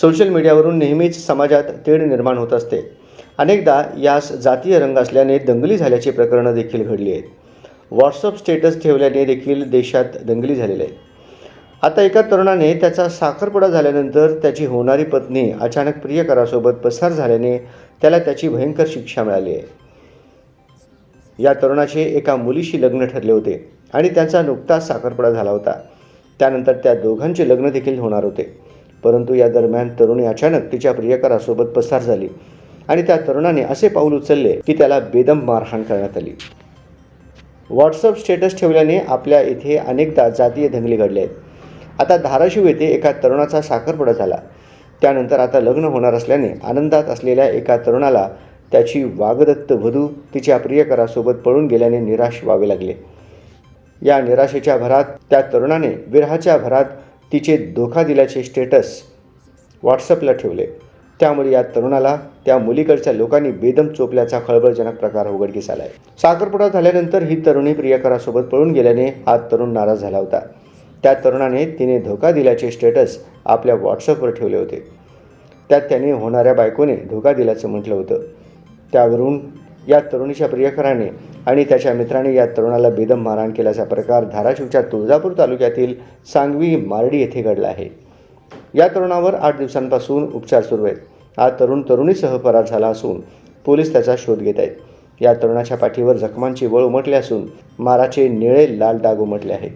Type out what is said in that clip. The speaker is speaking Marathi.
सोशल मीडियावरून नेहमीच समाजात तेढ निर्माण होत असते. अनेकदा यास जातीय रंग असल्याने दंगली झाल्याची प्रकरणं देखील घडली आहेत. व्हॉट्सअप स्टेटस ठेवल्याने देखील देशात दंगली झालेल्या आहेत. आता एका तरुणाने त्याचा साखरपुडा झाल्यानंतर त्याची होणारी पत्नी अचानक प्रियकरासोबत पसार झाल्याने त्याला त्याची भयंकर शिक्षा मिळाली आहे. या तरुणाचे एका मुलीशी लग्न ठरले होते आणि त्यांचा नुकताच साखरपुडा झाला होता. त्यानंतर त्या दोघांचे लग्न देखील होणार होते. परंतु या दरम्यान तरुणी अचानक तिच्या प्रियकरासोबत पसार झाली. आणि त्या तरुणाने असे पाऊल उचलले की त्याला बेदम मारहाण करण्यात आली. व्हॉट्सअप स्टेटस ठेवल्याने आपल्या इथे अनेकदा जातीय दंगली घडले आहेत. आता धाराशिव येथे एका तरुणाचा साखरपुडा झाला. त्यानंतर आता लग्न होणार असल्याने आनंदात असलेल्या एका तरुणाला त्याची वागदत्त वधू तिच्या प्रियकरासोबत पळून गेल्याने निराश व्हावे लागले. या निराशेच्या भरात त्या तरुणाने विरहाच्या भरात तिचे धोका दिल्याचे स्टेटस व्हॉट्सअपला ठेवले. त्यामुळे या तरुणाला त्या मुलीकडच्या लोकांनी बेदम चोपल्याचा खळबळजनक प्रकार उघडकीस आलाय. साखरपुडा झाल्यानंतर ही तरुणी प्रियकरासोबत पळून गेल्याने हा तरुण नाराज झाला होता. त्या तरुणाने तिने धोका दिल्याचे स्टेटस आपल्या व्हॉट्सअपवर ठेवले होते. त्यात त्याने होणाऱ्या बायकोने धोका दिल्याचं म्हटलं होतं. त्यावरून या तरुणीच्या प्रियकराने आणि त्याच्या मित्राने या तरुणाला बेदम मारहाण केल्याचा प्रकार धाराशिवच्या तुळजापूर तालुक्यातील सांगवी मारडी येथे घडला आहे. या तरुणावर आठ दिवसांपासून उपचार सुरू आहेत. हा तरुण तरुणीसह फरार झाला असून पोलीस त्याचा शोध घेत आहेत. या तरुणाच्या पाठीवर जखमांची वळ उमटली असून माराचे निळे लाल डाग उमटले आहेत.